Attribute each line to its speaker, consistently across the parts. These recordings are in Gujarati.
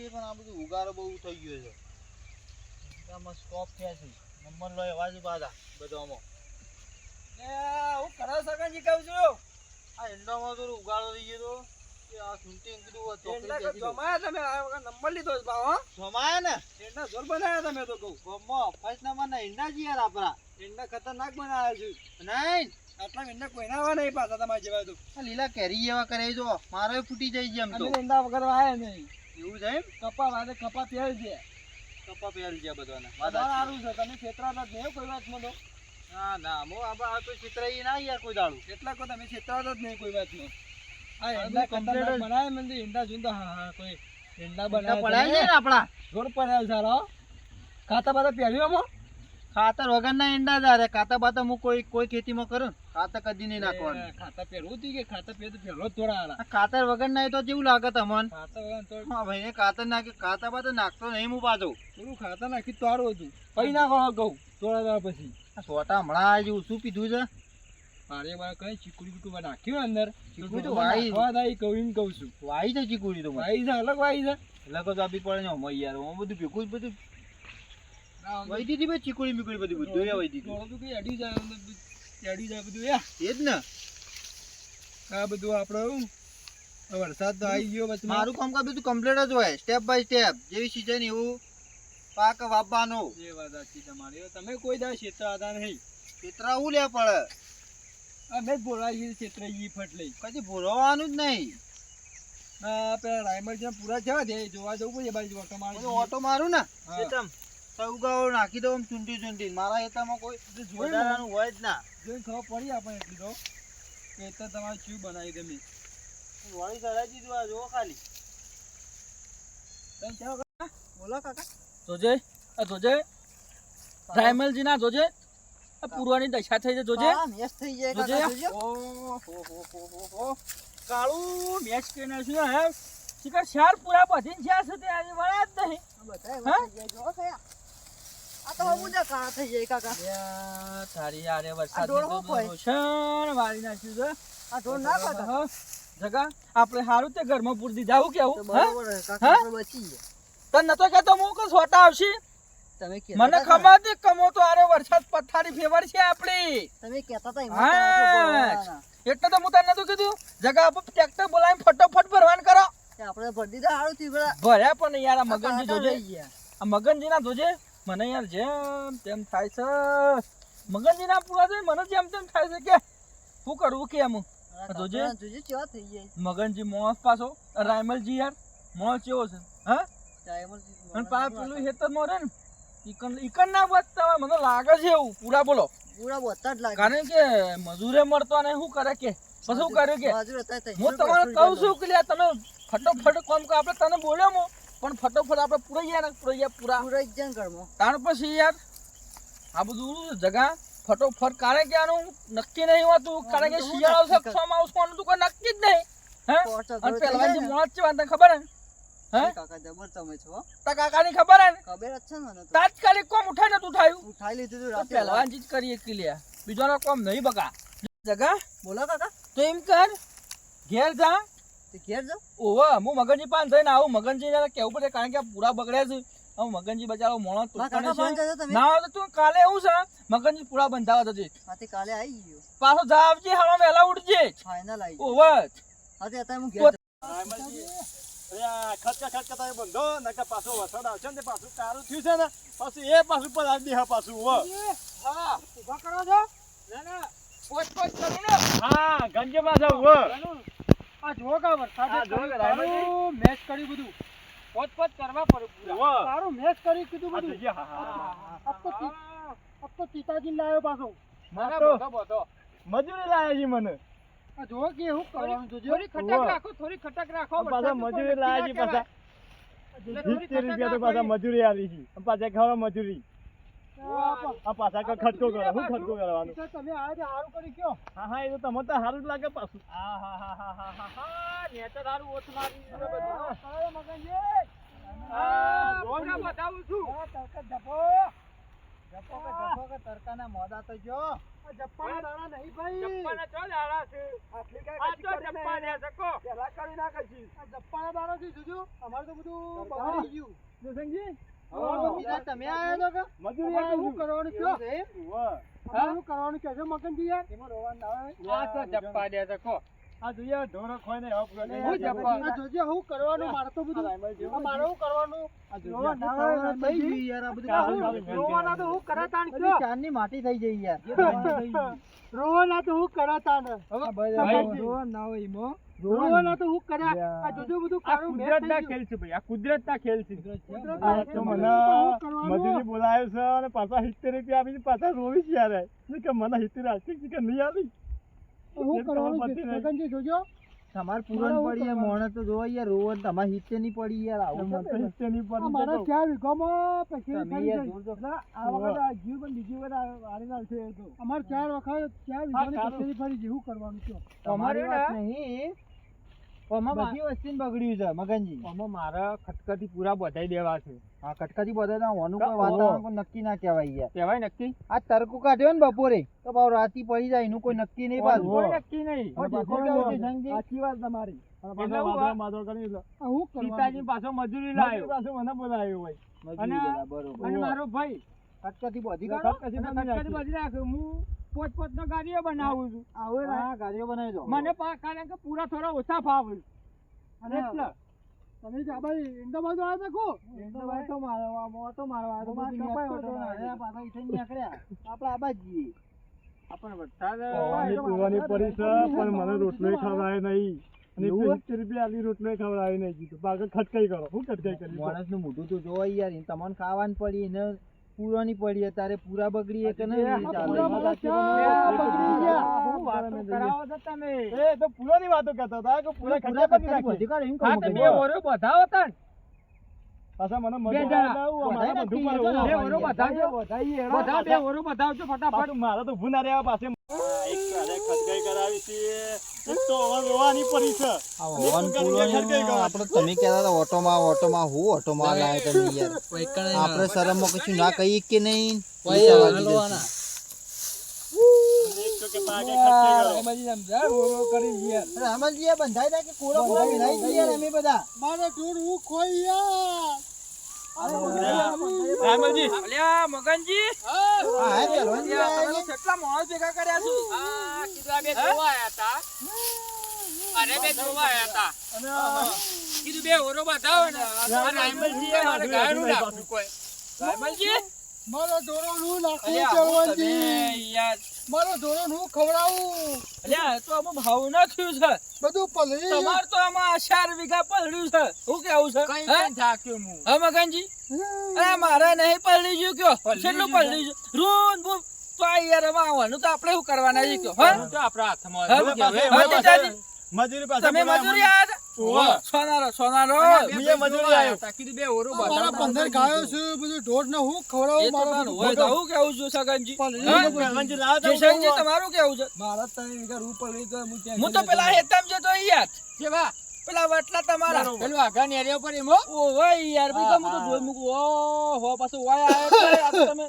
Speaker 1: છીએ પણ આ બધું ઉગારો બહુ થઈ ગયો છે. આમાં સ્કોપ થયા છે. નંબર લો એવા જ બાધા બધામાં.
Speaker 2: હું કરો સગનજી કહું છું.
Speaker 1: આ ઈંડામાં તો ઉગાડો થઈ ગયો તો. આ સૂંટી કીધું ચોકડી
Speaker 2: જમાયા તમે આ વખત નંબર લીધો છે ભાવ
Speaker 1: જમાયા ને?
Speaker 2: એંડા જોર બનાવ્યા તમે તો કહું.
Speaker 1: ગમો ફર્સ્ટ નંબર ના ઈંડા જ યાર આપણા.
Speaker 2: એંડા ખતરનાક બનાવ્યા છે.
Speaker 1: નહીં.
Speaker 2: આટલા એંડા કોઈ નહીં પાછા તમારે જેવા તો.
Speaker 1: લીલા કેરી જેવા કરે જો. મારો ફૂટી જાય છે એમ તો.
Speaker 2: વગર નહીં.
Speaker 1: એવું છે એમ?
Speaker 2: કપા વાદે કપા પહેર
Speaker 1: કપા પહેરી બધાને.
Speaker 2: સારું છે. તમે છેતરાતા જ નહીં કોઈ વાતમાં તો.
Speaker 1: ના ના મો આ તો ચિત્રઈ ના યાર કોઈ દાડું.
Speaker 2: કેટલા કો તમે છેતરાતા જ નહીં કોઈ વાતમાં. આ
Speaker 1: આ
Speaker 2: એંડા
Speaker 1: બધું
Speaker 2: ખતરનાક
Speaker 1: complete જ.
Speaker 2: બનાવે મને તો એંડા હા હા કોઈ એંડા
Speaker 1: ઈંડા
Speaker 2: બનાવે
Speaker 1: પડાય છે ને આપણા?
Speaker 2: જોર પડાય સારો ખાતા બાતા પહેર્યું આમાં?
Speaker 1: ખાતર વગર ના ઈંડા જ આરે કાતા બાતા હું કોઈ કોઈ ખેતીમાં કરું? ખાતર કદી નહીં નાખવાનું.
Speaker 2: ખાતર ખાતા પહેરવું હતું કે ખાતર પહેર તો પહેરો જ થોડા
Speaker 1: ખાતર વગર નાય તો જેવું લાગે તમને?
Speaker 2: ખાતર વગર તો
Speaker 1: હા ભાઈ ખાતર નાખે ખાતર બાદ નાખતો નહીં હું પાછો.
Speaker 2: થોડું ખાતર નાખી તો સારું હતું. પછી નાખો કહું થોડા દાડા પછી.
Speaker 1: સોટા હમણાં જેવું શું પીધું છે?
Speaker 2: મારે મારે કઈ ચીકુડી બીકુડી નાખ્યું અંદર
Speaker 1: ચીકુડી તો વાઈ.
Speaker 2: નાખવા કહું એમ કહું છું.
Speaker 1: વાઈ છે ચીકુડી તો
Speaker 2: વાઈ છે અલગ વાઈ છે.
Speaker 1: અલગ તો આપી પડે ને હમણાં યાર હું બધું ભેગું બધું. વૈદી દીધી ભાઈ ચીકુડી મીકુડી બધું બધું
Speaker 2: વૈદી કઈ અડી જાય બધું જાય બધું યા.
Speaker 1: એ જ ને.
Speaker 2: આ બધું આપણું વરસાદ તો આવી ગયો પછી
Speaker 1: મારું કામકાજ બધું કમ્પ્લીટ જ હોય સ્ટેપ બાય સ્ટેપ જેવી સિઝન એવું પાક વાપવાનો
Speaker 2: એ વાત સાચી તમારી. તમે કોઈ દા ક્ષેત્ર હતા નહીં.
Speaker 1: ક્ષેત્ર હું લે પડે
Speaker 2: અમે જ બોલાવી છીએ ક્ષેત્ર ઈ ફટ લઈ.
Speaker 1: કદી ભૂરવાનું જ નહીં.
Speaker 2: પેલા રાયમર જ્યાં પૂરા જવા છે જોવા જવું પડે બાજુ ઓટો મારું
Speaker 1: ઓટો મારું ને. ખેતમ સૌગાઓ નાખી દઉં ચૂંટી ચૂંટી. મારા ખેતરમાં કોઈ વધારાનું હોય જ ના.
Speaker 2: જોઈને ખબર પડી આપણે એટલી તો. કે તો તમારે શું બનાવી ગમે
Speaker 1: વાળી ચડાવી દીધું આ જુઓ ખાલી.
Speaker 2: તમે કેવો કાકા?
Speaker 1: બોલો કાકા.
Speaker 2: જોજે. આ જોજે. રાયમલજી ના જોજે. આ પૂરવાની દશા થઈ જોજે.
Speaker 1: મેચ થઈ જાય
Speaker 2: જોજે. કાળું મેચ કરીને શું હે શિખર ચાર પૂરા બધી જ્યાં સુધી આજે વળ્યા જ નહીં.
Speaker 1: બધાય
Speaker 2: હા?
Speaker 1: થઈ જાય, જુઓ ખયા. આ તો બહુ બધા કાળા થઈ જાય કાકા.
Speaker 2: તારી યારે વરસાદ
Speaker 1: ઢોળ હું કોઈ?
Speaker 2: રોશન વાળી નાખ્યું છે.
Speaker 1: આ ઢોર ના કાકા?
Speaker 2: જગા આપણે હારું તે ઘરમાં પૂરતી જાવું કેવું હા?
Speaker 1: બરોબર છે, કાકા
Speaker 2: હા?
Speaker 1: આપણે બચી ગયા.
Speaker 2: તને નતો કહેતો હું કે સોટા આવશે?
Speaker 1: તમે
Speaker 2: મને ખબર હતી કમો તો આરે વરસાદ પથારી ફેવર છે આપણી.
Speaker 1: તમે કહેતા હતા.
Speaker 2: એટલે તો હું તને નતું કીધું. જગા આપણે ટ્રેક્ટર બોલાવીને ફટોફટ ભરવાન કરો.
Speaker 1: આપણે ભરી દીધા થયું
Speaker 2: ભર્યા પણ યાર આ મગનજી જોજે. આ મગનજી ના જોજે. મને યાર જેમ તેમ થાય છે. મગનજી ના પૂરા થાય મને જેમ તેમ થાય છે કે શું કરવું કે એમ? જોજે.
Speaker 1: જોજે કેવા થઈ જાય
Speaker 2: મગનજી મોસ પાછો. રાયમલજી યાર મોસ ચેવો છે? હા? અને પા પેલું હેતર મોરે ને ઈકન ઈકન ના બચતા મને લાગે છે એવું. પૂરા બોલો.
Speaker 1: પૂરા બોતા જ લાગે.
Speaker 2: કારણ કે મજૂરે મળતો ને શું કરે કે? પછી શું કર્યું કે. હું તમારે કહું છું કે તમે ફટોફટ કોમ કે આપણે તને બોલ્યો પણ ફટોફટ આપણે પૂરાઈ ગયા ને પૂરાઈ પૂરા
Speaker 1: પૂરા જાય ઘરમાં.
Speaker 2: તાર પછી યાર આ બધું જગા ફટોફટ કાણે કે નક્કી નહીં હોતું. કારણ કે શિયાળો છે
Speaker 1: નક્કી કર-
Speaker 2: ચોમાસું કોઈ નક્કી જ નહીં. હે? અને
Speaker 1: ઘર
Speaker 2: જે મોત છે વાત ખબર હે? હે?
Speaker 1: કાકા જબર તમે છો. હો.
Speaker 2: તા કાકાની ખબર હે
Speaker 1: ખબર જ છે ને
Speaker 2: તાત્કાલિક કોમ ઉઠાઈ નતું થયું.
Speaker 1: ઉઠાઈ લીધું તું
Speaker 2: તો
Speaker 1: રાતે
Speaker 2: પહેલવાનજી જ કરીએ કે લ્યા. કોમ નહીં બકા. જગા
Speaker 1: બોલો કાકા.
Speaker 2: તો એમ કર ઘેર જા
Speaker 1: ઘેર જાઓ.
Speaker 2: ઓવા હું મગનજી પાન થઈને આવું. મગનજી કેવું પડે કારણ કે પૂરા બગડ્યા છે. હવે મગનજી બચારો મોણો
Speaker 1: મારા કાકા
Speaker 2: તૂટવાનો
Speaker 1: પાંચ
Speaker 2: છે.
Speaker 1: જજો તમે.
Speaker 2: ના હોય તું કાલે એવું છે? મગનજી પૂરા બંધાવા જજે.
Speaker 1: હા કાલે આવી ગયો.
Speaker 2: પાછો જા આવજે હવા વહેલા ઉઠજે.
Speaker 1: ફાઇનલ આવી ગયો.
Speaker 2: ઓવર
Speaker 1: અત્યારે હું ઘેર
Speaker 3: ખટકા ખટકા તમે બંધો. નકર પાછો વરસાદ આવશે ને પાછું કારું થયું છે ને પાછું એ પાછું પર આવી હા પાછું હા.
Speaker 2: ઊભા કરો છો. ના ના. પોચ પોચ કરું
Speaker 3: હા ગંજે પાછા હો
Speaker 2: આ જો કા વરસાદ
Speaker 3: આ જો કે
Speaker 2: મેચ કર્યું બધું. પોત પોત કરવા પડે પૂરા. સારું મેચ કરી કીધું
Speaker 3: બધું. હા, હા, હા, હા.
Speaker 2: અબ તો અબ તો પિતાજી લાવ્યો પાછો.
Speaker 3: મજૂરી લાયા છે મને.
Speaker 2: આ જો કે હું કરવાનું જોજો. થોડી
Speaker 3: ખટક
Speaker 2: રાખો થોડી ખટક રાખો.
Speaker 3: પાછા મજૂરી લાયા છે પાછા. સિત્તેર રૂપિયા તો પાછા મજૂરી આવી છે પાછા ખાવા મજૂરી. આ પાછા કોઈ ખર્ચો કરો શું ખર્ચો કરવાનો?
Speaker 2: તમે આ હારું કરી કયો?
Speaker 3: હા હા એ તો તમને તો સારું જ લાગે પાછું.
Speaker 2: આ હા હા હા હા હા હા નેચર હારું ઓછ મારી બધું.
Speaker 3: આ, જોયું.
Speaker 2: બતાવું છું.
Speaker 1: કે કે તો જો.
Speaker 2: ચો. આ તો શકો.
Speaker 4: આ જપ્પાના જોજો અમારે તો બધું બગાડી ગયું.
Speaker 2: જસંગજી?
Speaker 4: તમે આયા તો
Speaker 3: મજૂરી
Speaker 4: શું કરવાનું કયો શું કરવાનું કે મગનજી યાર? એમાં રોવાનું ના આવે
Speaker 3: આ તો જપ્પા દે તો કો. આ જોઈએ ઢોરો ખોઈને એવા પૂરા
Speaker 4: હું
Speaker 3: જપ્પા.
Speaker 4: આ જોજે હું કરવાનું મારે તો બધું આ મારે હું કરવાનું?
Speaker 3: આ
Speaker 4: જોવા ના થઈ ગઈ યાર આ બધું રોવાના તો હું કરે તાણ
Speaker 1: બધી
Speaker 4: કયો?
Speaker 1: ચાંદની માટી થઈ જઈ યાર.
Speaker 4: રોવાના તો હું કરે તાણ.
Speaker 3: ભાઈ,
Speaker 2: રોવા ના હોય એમાં.
Speaker 4: રોવાના. તો હું કરા. આ જોજો બધું
Speaker 3: આ
Speaker 4: કુદરત ગયું.
Speaker 3: ખેલ છે ભાઈ આ કુદરતના ખેલ છે. આ તો મને મજૂરી બોલાયો છે અને પાછા સિત્તેર રૂપિયા આપીને પાછા રોવી છે યાર કે મને સિત્તેર આશિક કે નહીં આવી
Speaker 4: હું
Speaker 3: એ
Speaker 4: કરવાનું છે
Speaker 3: નહીં.
Speaker 4: જોજો
Speaker 1: તમારે પૂરણ પડી યાર મોણે તો જોવો યાર રોવો તમારે હિતે નહીં પડી યાર આવું
Speaker 4: મારા ચાર વીઘામાં પછી
Speaker 1: તમે
Speaker 4: જાય. આ વખત જીવ પણ બીજી વખત આ હારી ના છે એ તો. અમારે ચાર વખત ચાર વીઘાની. ફરી જેવું કરવાનું છે
Speaker 1: તમારી વાત નહીં બધી વસ્તી બગડ્યું છે મગનજી.
Speaker 3: આમાં મારા ખટખટી પૂરા બધાઈ દેવા છે.
Speaker 1: આ કટકાથી બધા ઓનું કોઈ વાતાવરણ નક્કી ના કહેવાય યાર.
Speaker 3: કહેવાય નક્કી?
Speaker 1: આ તરકો કાઢ્યો ને બપોરે તો ભાવ રાતી પડી જાય એનું કોઈ નક્કી નહીં પાછું.
Speaker 3: કોઈ નક્કી નહીં?
Speaker 2: સાચી વાત તમારી.
Speaker 3: હું
Speaker 2: હું
Speaker 4: હું
Speaker 3: પિતાજી પાછો મજૂરી લાવ્યો પાછો મને બોલાવ્યો હોય. અને-
Speaker 1: બધા, બરોબર.
Speaker 3: અને મારો ભાઈ.
Speaker 1: બધી
Speaker 3: ખટખટી નાખી.
Speaker 1: બધી નાખ્યો હું
Speaker 3: પોત પોત નો ગાડીઓ બનાવું છું.
Speaker 1: આવો ને ગાડીઓ બનાવી દો.
Speaker 3: મને કારણ કે પૂરા થોડા ઓછા ફાવે
Speaker 4: અને તમે જે આ બાજુ ઈંડા બાજુ આવ્યા તા
Speaker 1: તો મારવા મોટો મારવા તો
Speaker 4: અમારે કપાય ઓટો
Speaker 1: ના, પાછા ઈથે નીકળ્યા. આપણે આ બાજુ
Speaker 3: વરસાદ
Speaker 4: પીવાની
Speaker 3: પડી છે પણ મને રોટલો ખવડાય નહીં. અને
Speaker 1: એવું?
Speaker 3: રૂપિયા આલી રોટલો ખવડાય નહીં કીધું. બાકી ખટકાઈ કરો. હું ખટકાઈ કરી?
Speaker 1: માણસનું મોઢું તો જોવાય યાર. તમને ખાવાનું પડી અત્યારે પૂરા કે નહીં
Speaker 3: આ
Speaker 1: ચાલે.
Speaker 4: પૂરા બધા ક્યાં બગડી ગયા?
Speaker 3: હું વાતો કરાવો તમે એ તો પૂરાની વાતો કરતા હતા કે પૂરા
Speaker 1: પૂરા બધી
Speaker 3: નાખી.
Speaker 1: એમ
Speaker 3: હા
Speaker 1: કહું
Speaker 3: તો
Speaker 1: કે
Speaker 3: બે ઓરો બધાવો તા ને. પાછા મને
Speaker 1: બે
Speaker 3: મજૂરી
Speaker 1: જણા.
Speaker 3: લાવું, અમારે
Speaker 1: બધાય
Speaker 3: બધું
Speaker 1: નક્કી
Speaker 3: કરવું.
Speaker 1: છે,
Speaker 3: બે ઓરો બધાવજો. બધા બે ઓરો બધાવજો ફટાફટ. મારે તો ઊભું ના પાસે એક સાલે ખટકાઈ કરાવી છે. એક તો હવે રોવાની પડી છે.
Speaker 1: આ
Speaker 3: અને
Speaker 1: ઓવન
Speaker 3: એક
Speaker 1: પૂરો
Speaker 3: ખટકાઈ
Speaker 1: નહીં,
Speaker 3: કરો.
Speaker 1: આપણે તમે કહેતા હતા ઓટોમાં ઓટોમાં હું ઓટોમાં લાયા તમે યાર. આપણે શરમમાં કશું ના કહીએ કે નહીં?
Speaker 3: કે કરો.
Speaker 2: કરી
Speaker 1: બંધાઈ ના કે યાર અમે બધા.
Speaker 4: મારે ટૂર હું ખોઈ યાર.
Speaker 3: રામલજી.
Speaker 2: અલ્યા, મગનજી.
Speaker 1: હા હે પહેલવાનજી
Speaker 2: અલ્યા,
Speaker 1: આયા
Speaker 2: તમે
Speaker 1: છે.
Speaker 2: કેટલા માણસ ભેગા કર્યા છો?
Speaker 5: આ કીધું બે જોવા આયા તા અરે બે જોવા આયા તા કીધું બે ઓરો બતાવો ને. મારે કોઈ
Speaker 2: રાયમલજી?
Speaker 4: મારો ધોરણ હું નાખું
Speaker 2: હું યાર
Speaker 4: મારો ધોરણ હું ખવડાવું?
Speaker 2: અલ્યા, તો આમાં ભાવના થયું છે.
Speaker 4: બધું પલળી.
Speaker 2: તમાર તો આમાં ચાર વીઘા પલળ્યું છે. શું કેવું છે?
Speaker 5: કઈ
Speaker 2: હે?
Speaker 5: કઈ થાક્યો હું.
Speaker 2: હા મગનજી? અરે મારે નહીં પલળી ગયું કયો? કેટલું
Speaker 5: ગયું
Speaker 2: પલળી ગયું રૂન બૂન તો આ યાર હવે આવવાનું તો આપણે શું કરવાના છે કયો? હા
Speaker 5: તો આપણા હાથમાં
Speaker 2: હા. હા, હા,
Speaker 3: મજૂરી પાસે
Speaker 2: તમે મજૂરી આવ્યા સોનારો સોનારો.
Speaker 3: મેં મજૂરી
Speaker 5: જોવા
Speaker 3: આવ્યો.
Speaker 5: આયા. તા. કીધું બે ઓરો
Speaker 4: મારા પંદર ગાયો છે બધું ઢોર ને હું ખવડાવું
Speaker 2: તો
Speaker 4: મારો
Speaker 2: હોય તો હું કેવું છું સગનજી. હા?
Speaker 3: લાવો તો
Speaker 2: તમારું કેવું
Speaker 1: મારા હું
Speaker 2: હું તો પેલા હેતમ જતો યાર
Speaker 5: કેવા
Speaker 2: પેલા વટલા તમારા.
Speaker 5: પેલું આગા નેરિયા ઉપર એમો
Speaker 2: ઓ યાર ભાઈ ગમ તો જોઈ મૂકું. ઓ હો પાછું વાય આયો તો તમે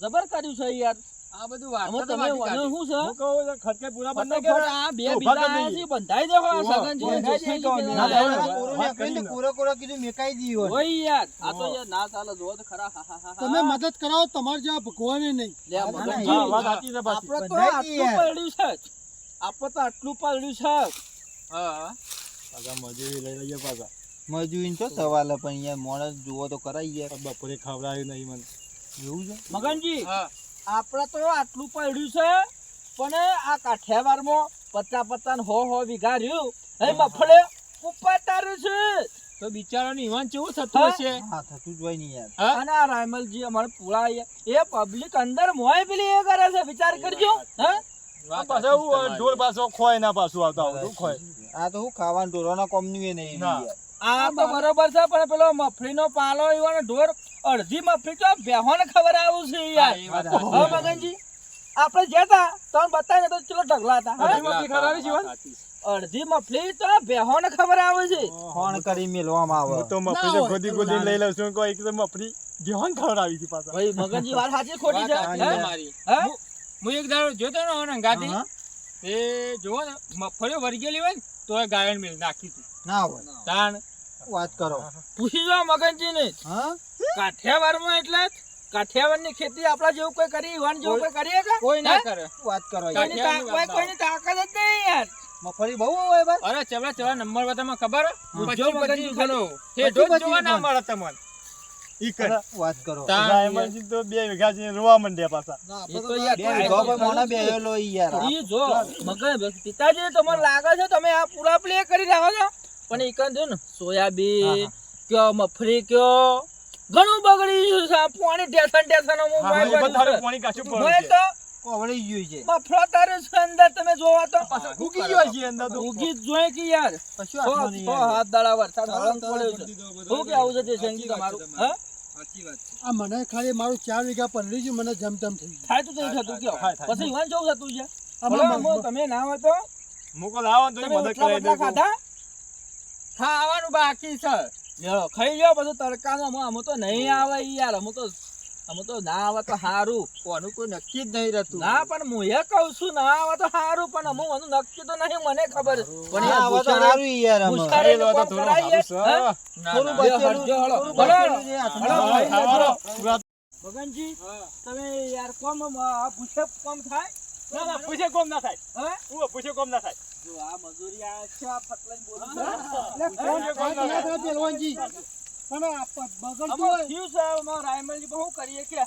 Speaker 2: જબર કર્યું છે યાર.
Speaker 5: આ બધું વાત
Speaker 2: આમાં તમે વણ્યું શું છે?
Speaker 3: હું કહું છું, ખટકે પૂરા બંધ
Speaker 2: ફટાફટ આ બે
Speaker 3: તો
Speaker 2: બીજા
Speaker 3: ભાગ જ
Speaker 2: આયા
Speaker 3: નહીં.
Speaker 2: છે, બંધાઈ દેવો આ
Speaker 3: ઓહો,
Speaker 2: સગનજી, બંધાઈ દેજો
Speaker 3: ના,
Speaker 2: પેલા.
Speaker 3: ના,
Speaker 1: ના,
Speaker 3: ના,
Speaker 1: કોરો
Speaker 3: વાત
Speaker 1: નાખ્યો ને
Speaker 3: કરીને.
Speaker 1: કોરો કોરો કીધું મેકાઈ દીધું
Speaker 2: ઓય યાર આ તો યાર ના ચાલે જોવો તો ખરા હા હા હા હા.
Speaker 4: તમે મદદ કરાવો તમારે જેવા ભગવાને નહીં.
Speaker 2: લે આ
Speaker 1: ના,
Speaker 2: મગનજી,
Speaker 3: હા, વાત સાચી છે પાછી.
Speaker 2: આપણે તો આટલું પાડ્યું છે. જ. આપણે તો આટલું પડ્યું છે.
Speaker 5: હા.
Speaker 3: પાછા મજૂરી લઈ લઈએ પાછા.
Speaker 1: મજૂરીનો તો સવાલ પણ યાર માણસ જુઓ તો કરાઈ ગયા
Speaker 3: બપોરે ખવડાવ્યું નહીં મને.
Speaker 1: એવું છે?
Speaker 2: મગનજી
Speaker 5: હા.
Speaker 2: આપણે તો આટલું પડ્યું છે પણ આ કાઠિયાવાડમાં પચાસ પચાસ હો હો વીઘા રહ્યું એ મફળે ઉપર છે.
Speaker 5: તો બિચારાનું ઈવાન કેવું થતું હશે?
Speaker 1: હા થતું જ હોય ને યાર.
Speaker 2: અને આ રાયમલજી અમારે પૂળા એ પબ્લિક અંદર મોય પેલી એ કરે છે વિચાર કરજો. હા?
Speaker 3: પાછા હું ઢોર પાછો ખોય ના પાછું આવતા આવતું ખોય
Speaker 1: આ તો હું ખાવાનું ઢોરોના કોમનું એ નહીં
Speaker 2: આ તો બરોબર છે પણ પેલો મફળીનો પાલો એવાનો ઢોર અડધી મફળી તો બેહોને ખબર આવું છે યાર.
Speaker 5: હા, એ
Speaker 2: મગનજી. આપણે જતા હતા બતાવીને તો ચલો ઢગલા હતા.
Speaker 3: અડધી મફળી
Speaker 2: તો બેહોને ખબર આવે છે.
Speaker 1: ફોન કરી મેલવામાં આવે.
Speaker 3: હું તો મફળી ગોદી ગોદી લઈ લઉં છું કોઈ એકદમ મફલી મફળી ખબર આવી હતી પાછા.
Speaker 2: ભાઈ મગનજી વાત સાચી ખોટી છે? હે?
Speaker 5: એક દાડો જોતો ને હોને ગાડી એ જોવો ને મગફળીઓ વરગેલી હોય ને તોય ગાયન મેલ નાખી તું
Speaker 1: ના હોય.
Speaker 5: તાણ.
Speaker 1: વાત કરો.
Speaker 2: પૂછી જો મગનજી ને
Speaker 1: હા?
Speaker 2: કાઠિયાવાડમાં એટલે કાઠિયાવાડની ખેતી આપણા જેવું કોઈ કરી ઈવાન જેવું કોઈ કરીએ કે?
Speaker 5: કોઈ ના કરે.
Speaker 1: વાત કરો યાર.
Speaker 2: કોઈની કોઈ- કોઈની તાકાત જ નહીં યાર.
Speaker 1: મગફળી બહુ હોય ભાઈ.
Speaker 5: અરે ચેવડા ચેવડા નંબર બતામાં ખબર? હે?
Speaker 2: પૂછજો
Speaker 5: પચીસ
Speaker 2: મગનજી
Speaker 5: પચીસ ગણો. હેઠો જોવા ના મળે તમને.
Speaker 3: ઈ કર
Speaker 1: વાત કરો.
Speaker 5: તાણ
Speaker 3: તો બે વીઘા છે રોવા માંડ્યા પાછા.
Speaker 2: એ તો યાર
Speaker 1: બે વીઘા પર મોણા બેહેલો ઈ યાર.
Speaker 2: ઈ જો મગન પિતાજી તમને લાગે છે તમે આ પૂરા પ્લે કરી રહ્યા છો? પણ ઈ કન જો ને સોયાબીન કયો મફરી કયો? ઘણું બગડી ગયું છે પાણી ટેશન ટેશન હું
Speaker 3: પાણી કાચું પડે
Speaker 2: તો
Speaker 1: કોવળી ગયું છે.
Speaker 2: મફરો તારે છે અંદર તમે જોવા તો.
Speaker 3: ઉગી ગયો છે અંદર તો.
Speaker 2: ઉગી જોય કે યાર.
Speaker 1: કશું
Speaker 2: સો
Speaker 1: નહીં
Speaker 2: હાથ દાડા વરસાદ હળંગ પડ્યો છે. હું કે આવું છે તે સંગી તમારું. હા?
Speaker 6: આ મને ખાલી મારું ચાર વીઘા પલળી છે મને જમતમ થઈ
Speaker 2: થાય તો થઈ થતું. પછી જેવું થતું છે. તમે ના હોય તો?
Speaker 3: મોકલ આવો ને તો મદદ કરાવી
Speaker 5: ખાવાનું બાકી છે.
Speaker 2: લ્યો, ખાઈ લ્યો પછી તડકાનો. અમે તો નહીં આવે યાર. અમે તો અમે તો ના આવે તો સારું
Speaker 5: કોનું કોઈ નક્કી જ નહીં રહેતું.
Speaker 2: ના પણ હું એ કહું છું ના આવે તો સારું પણ અમુક મને નક્કી તો નહીં મને ખબર. પણ યાર
Speaker 1: તો સારું યાર
Speaker 3: થોડું.
Speaker 2: મગનજી તમે યાર કોમ પૂછે કોમ થાય?
Speaker 3: ના ના પૂછે કોમ ના થાય.
Speaker 2: હવે
Speaker 3: હું પૂછે કોમ ના થાય.
Speaker 2: જો આ મજૂરી આ છે? આ ફટલાઈ બોલું
Speaker 6: બગડતું હોય.
Speaker 2: છે રાયમલજી બહુ કરીએ કે?